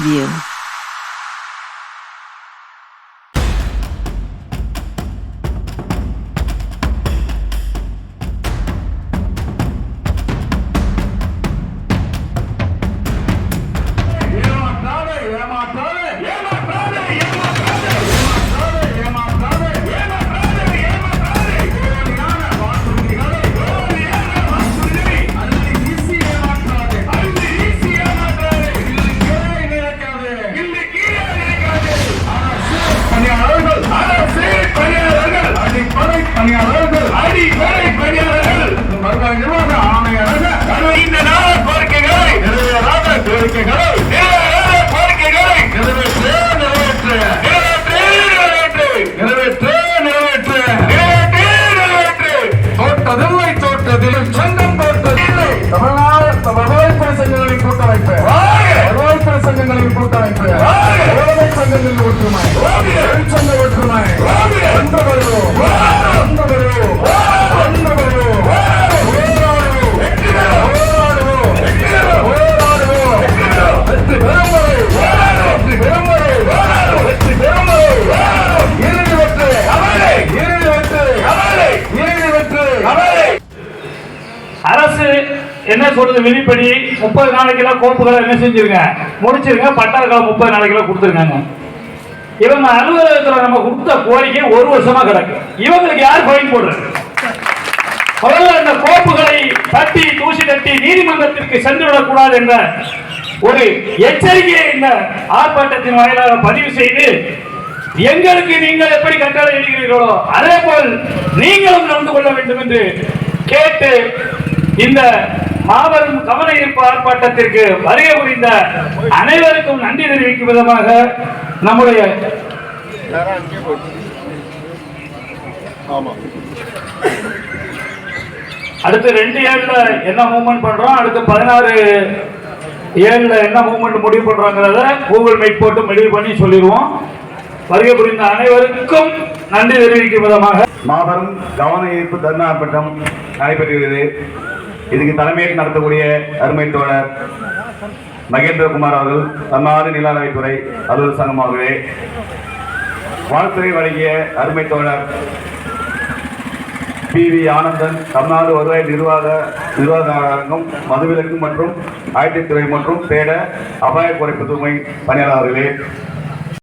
View. porque ganó. அரசு என்ன சொல்றது விதிப்படி முப்பது நாளைக்கெல்லாம் கோப்புகளை என்ன செஞ்சிருங்க? முடிச்சிருங்க. பட்டா காலம் முப்பது நாளைக்கெல்லாம் கொடுத்துருக்காங்க இவங்க அலுவலகத்தில் நம்ம கொடுத்த கோரிக்கை ஒரு வருஷமா கிடக்கு. இவங்களுக்கு யார் ஃபைன் போடுறது? முதல்ல அந்த கோப்புகளை தட்டி தூசி தட்டி நீதிமன்றத்திற்கு சென்று விடக்கூடாது என்ற ஒரு எச்சரிக்கையை இந்த ஆர்ப்பாட்டத்தின் வாயிலாக பதிவு செய்து எங்களுக்கு நீங்கள் எப்படி கட்டளை எழுகிறீர்களோ அதே போல் நீங்களும் நடந்து கொள்ள வேண்டும் என்று கேட்டு இந்த மாபெரும் கவன ஈர்ப்பு ஆர்ப்பாட்டத்திற்கு வருகை புரிந்த அனைவருக்கும் நன்றி தெரிவிக்கும் விதமாக நம்முடைய அடுத்து ரெண்டு ஏழுல என்ன மூவ்மெண்ட் பண்றோம்? அடுத்து பதினாறு ஏழுல என்ன மூவ்மெண்ட் முடிவு பண்றோங்கிறத கூகுள் மீட் போட்டு முடிவு பண்ணி சொல்லிடுவோம். வருகை புரிந்த அனைவருக்கும் நன்றி தெரிவிக்கும் விதமாக மாபெரும் கவன ஈர்ப்பு தர்ணா நடைபெறுகிறது. இதுக்கு தலைமையில் நடத்தக்கூடிய அருமை தோழர் மகேந்திரகுமார் அவர்கள் தமிழ்நாடு நிலநடுத்துறை அலுவலர் சங்கமாகவே வாழ்த்துறை வழங்கிய அருமை தோழர் பி. வி. ஆனந்தன் தமிழ்நாடு வருவாய் நிர்வாக நிர்வாக அரங்கம் மதுவிலக்கு மற்றும் ஆயத்தத்துறை மற்றும் பேட அபாய குறைப்பு துறை பணியாளர்களே